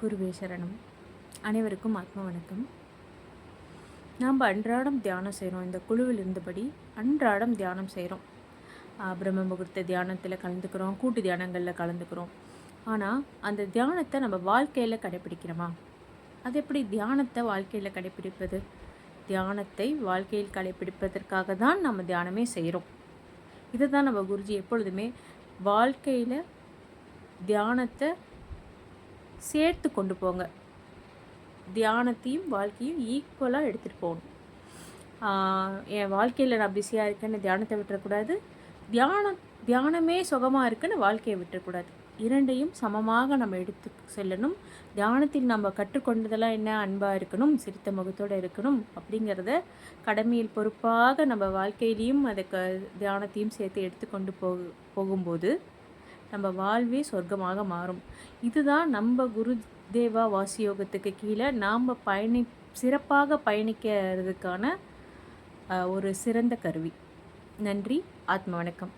குருவே சரணம். அனைவருக்கும் ஆத்ம வணக்கம். நாம் அன்றாடம் தியானம் செய்கிறோம் இந்த குழுவில் இருந்தபடி அன்றாடம் தியானம் செய்கிறோம் பிரம்ம முகூர்த்த தியானத்தில் கலந்துக்கிறோம். கூட்டு தியானங்களில் கலந்துக்கிறோம். ஆனால் அந்த தியானத்தை நம்ம வாழ்க்கையில் கடைப்பிடிக்கிறோமா அது எப்படி தியானத்தை வாழ்க்கையில் கடைப்பிடிப்பது தியானத்தை வாழ்க்கையில் கடைப்பிடிப்பதற்காக தான் நம்ம தியானமே செய்கிறோம் இதை தான் நம்ம குருஜி எப்பொழுதுமே வாழ்க்கையில் தியானத்தை சேர்த்து கொண்டு போங்க. தியானத்தையும் வாழ்க்கையும் ஈக்குவலாக எடுத்துகிட்டு போகணும். என் வாழ்க்கையில் நான் பிஸியாக இருக்கேன்னு தியானத்தை விட்டுறக்கூடாது. தியானம் தியானமே சுகமாக இருக்குன்னு வாழ்க்கையை விட்டுறக்கூடாது. இரண்டையும் சமமாக நம்ம எடுத்து செல்லணும். தியானத்தில் நம்ம கற்றுக்கொண்டதெல்லாம் என்ன? அன்பாக இருக்கணும் சிரித்த முகத்தோடு இருக்கணும் அப்படிங்கிறத கடமையில் பொறுப்பாக நம்ம வாழ்க்கையிலையும் அதை க தியானத்தையும் சேர்த்து எடுத்துக்கொண்டு போகு போகும்போது நம்ம வாழ்வே சொர்க்கமாக மாறும். இதுதான் நம்ம குரு தேவா வாசியோகத்துக்கு கீழே நாம் பயணி சிறப்பாக பயணிக்கிறதுக்கான ஒரு சிறந்த கருவி. நன்றி ஆத்ம வணக்கம்.